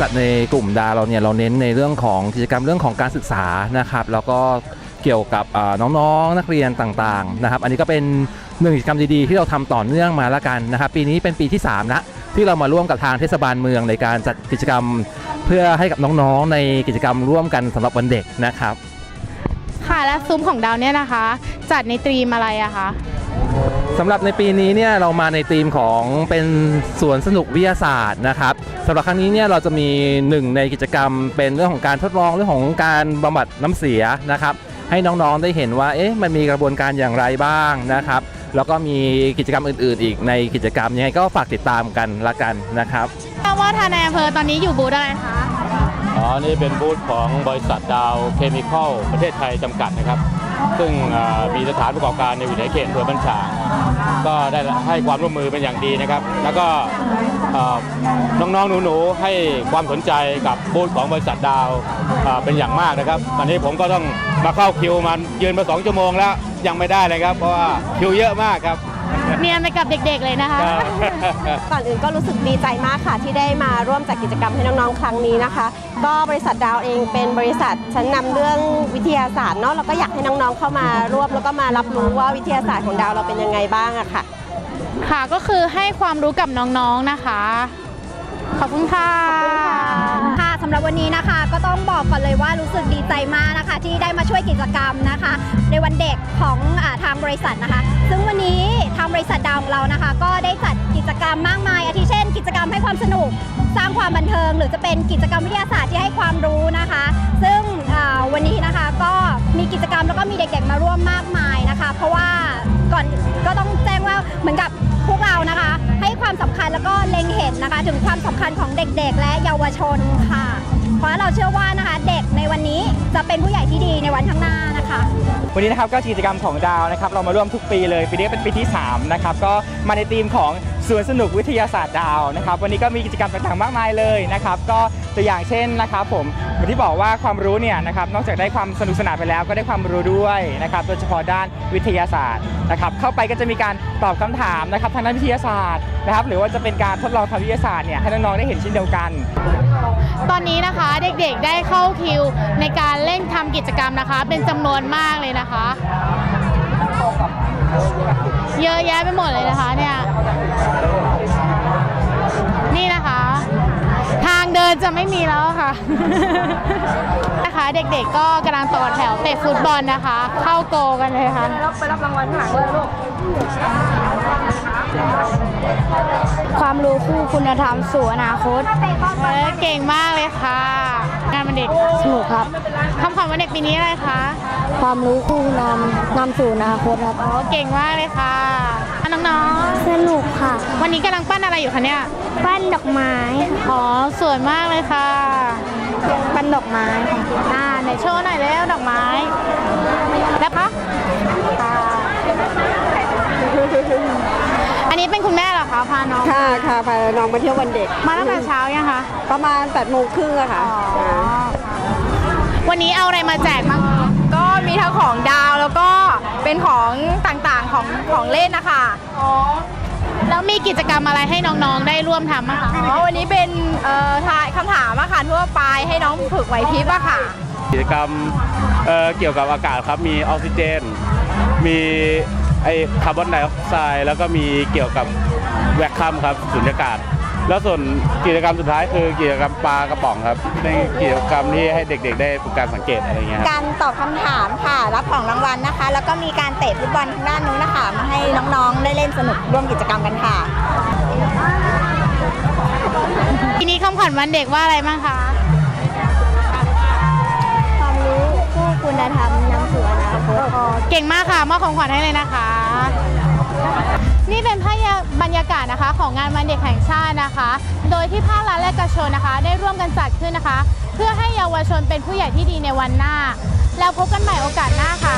จัดในกลุ่มดาเราเนี่ยเราเน้นในเรื่องของกิจกรรมเรื่องของการศึกษานะครับแล้วก็เกี่ยวกับอ่าน้องๆนักเรียนต่างๆนะครับ อันนี้ก็เป็นหนึ่งกิจกรรมดีๆ ที่เราทำต่อเนื่องมาแล้วกันนะครับ ปีนี้เป็นปีที่3นะที่เรามาร่วมกับทางเทศบาลเมืองในการจัดกิจกรรม เพื่อให้กับน้องๆในกิจกรรมร่วมกันสำหรับวันเด็กนะครับ ค่ะและซุ้มของดาวเนี่ยนะคะ จัดในตรีมอะไรอะคะสำหรับในปีนี้เนี่ยเรามาในธีมของเป็นสวนสนุกวิทยาศาสตร์นะครับสำหรับครั้งนี้เนี่ยเราจะมีหนึ่งในกิจกรรม เป็นเรื่องของการทดลองเรื่องของการบำบัดน้ำเสียนะครับ ให้น้องๆได้เห็นว่าเอ๊ะมันมีกระบวนการอย่างไรบ้างนะครับ แล้วก็มีกิจกรรมอื่น ๆ อีกในกิจกรรมยังไงก็ฝากติดตามกันละกันนะครับทราบว่าทางนายอำเภอตอนนี้อยู่บูธอะไรคะ อ๋อ นี่เป็นบูธของบริษัทดาวเคมีคอลประเทศไทยจำกัดนะครับ ซึ่งมีสถานประกอบการในวิทยาเขตอำเภอบัญชางก็ได้ให้ความร่วมมือเป็นอย่างดีนะครับ แล้วก็น้องๆหนูๆให้ความสนใจกับบูธของบริษัทดาวเป็นอย่างมากนะครับ ตอนนี้ผมก็ต้องมาเข้าคิวมายืนมาสองชั่วโมงแล้วยังไม่ได้เลยครับ เพราะว่าคิวเยอะมากครับ เนียนไปกับเด็กๆเลยนะคะ ก่อนอื่นก็รู้สึกดีใจมากค่ะ ที่ได้มาร่วมจัดกิจกรรมให้น้องๆ ครั้งนี้นะคะ ก็บริษัทดาวเองเป็นบริษัทชั้นนำเรื่องวิทยาศาสตร์เนาะเราก็อยากให้น้องๆ เข้ามาร่วมแล้วก็มารับรู้ว่าวิทยาศาสตร์ของดาวเราเป็นยังไงบ้างอะค่ะ ค่ะก็คือให้ความรู้กับน้องๆ นะคะ ขอบคุณค่ะค่ะสำหรับวันนี้นะคะก็ต้องบอกก่อนเลยว่ารู้สึกดีใจมากนะคะ ที่ได้มาช่วยกิจกรรมนะคะ ในวันเด็กของอาทางบริษัทนะคะ ซึ่งวันนี้ทางบริ ษัทดาวของเรานะคะ ก็ได้จัดกิจกรรมมากมาย อาทิเช่น กิจกรรมให้ความสนุก สร้างความบันเทิง หรือจะเป็นกิจกรรมวิทยาศาสตร์ที่ให้ความรู้นะคะ ซึ่งวันนี้นะคะก็มีกิจกรรมแล้วก็มีเด็กๆมาร่วมมากมายนะคะ เพราะว่าก่อนก็ต้องแจ้งว่าเหมือนกับพวกเรานะคะ ให้ความสำคัญแล้วก็เล็งเห็นนะคะ ถึงความสำคัญของเด็กๆ และเยาวชนค่ะ เพราะเราเชื่อว่านะคะ เด็กในวันนี้จะเป็นผู้ใหญ่ที่ดีในวันข้างหน้า คะวันนี้นะครับก็กิจกรรมของดาวนะครับเรามาร่วมทุกปีเลยปีนี้เป็นปีที่3นะครับก็มาในธีมของสวนสนุกวิทยาศาสตร์ดาวนะครับวันนี้ก็มีกิจกรรมต่างๆมากมายเลยนะครับก็ ตัวอย่างเช่นนะครับผมเหมือนที่บอกว่าความรู้เนี่ยนะครับนอกจากได้ความสนุกสนานไปแล้ว ก็ได้ความรู้ด้วยนะครับโดยเฉพาะด้านวิทยาศาสตร์นะครับเข้าไปก็จะมีการตอบคำถามนะครับทางด้านวิทยาศาสตร์นะครับหรือว่าจะเป็นการทดลองทางวิทยาศาสตร์เนี่ยให้น้องๆได้เห็นเช่นเดียวกัน ตอนนี้นะคะเด็กๆได้เข้าคิวในการเล่นทำกิจกรรมนะคะ เป็นจำนวนมากเลยนะคะ เยอะแยะไปหมดเลยนะคะเนี่ยนี่นะคะ เดินจะไม่มีแล้วค่ะ นะคะเด็กๆก็กำลังต่อแถวเตะฟุตบอลนะคะ เข้าโกกันเลยค่ะความรู้คู่คุณธรรมสู่อนาคตเออเก่งมากเลยค่ะ งานวันเด็กสนุกครับคำขวัญวันเด็กปีนี้อะไรคะ ความรู้คู่นำนำสู่อนาคตครับโอ้เก่งมากเลยค่ะอะน้องสนุกค่ะ ๆ วันนี้กำลังปั้นอะไรอยู่คะเนี่ย ปั้นดอกไม้อ๋อสวยมากเลยค่ะปั้นดอกไม้ค่ะอ่าไหนโชว์หน่อยแล้วดอกไม้ แล้วคะค่ะอันนี้เป็นคุณแม่เหรอคะพาน้อง ค่ะค่ะพาน้องมาเที่ยววันเด็ก มาตั้งแต่เช้ายังคะ ประมาณ8ปดโมงครึ่งอะค่ะอ๋อ วันนี้เอาอะไรมาแจกบ้างคะก็มีทั้ง ของดาวแล้วก็เป็นของต่างๆของของเล่นนะคะอ๋อแล้วมีกิจกรรมอะไรให้น้องๆได้ร่วมทำบ้างคะอ๋อวันนี้เป็นเอ่อทายคำถามอะค่ะทั่วไปให้น้องฝึกไหวพริบอะค่ะ กิจกรรมเอ่อเกี่ยวกับอากาศครับมีออกซิเจน มีไอคาร์บอนไดออกไซด์แล้วก็มีเกี่ยวกับแวคคัมครับสุญญากาศ แล้วส่วนกิจกรรมสุดท้ายคือกิจกรรมปลากระป๋องครับในกิจกรรมที่ให้เด็กๆ ได้ฝึกการสังเกตอะไรเงี้ยครับการตอบคำถามค่ะ รับของรางวัลนะคะ แล้วก็มีการเตะฟุตบอลทางด้านนู้นนะคะ มาให้น้องๆ ได้เล่นสนุกร่วมกิจกรรมกันค่ะ ทีนี้คำขวัญวันเด็กว่าอะไรบ้างคะ ความรู้คู่คุณธรรมนำสู่อนาคต เก่งมากค่ะมอบของขวัญให้เลยนะคะ นี่เป็นภาพบรรยากาศนะคะ ของงานวันเด็กแห่งชาตินะคะ โดยที่ภาครัฐและเอกชนนะคะ ได้ร่วมกันจัดขึ้นนะคะ เพื่อให้เยาวชนเป็นผู้ใหญ่ที่ดีในวันหน้า แล้วพบกันใหม่โอกาสหน้าค่ะ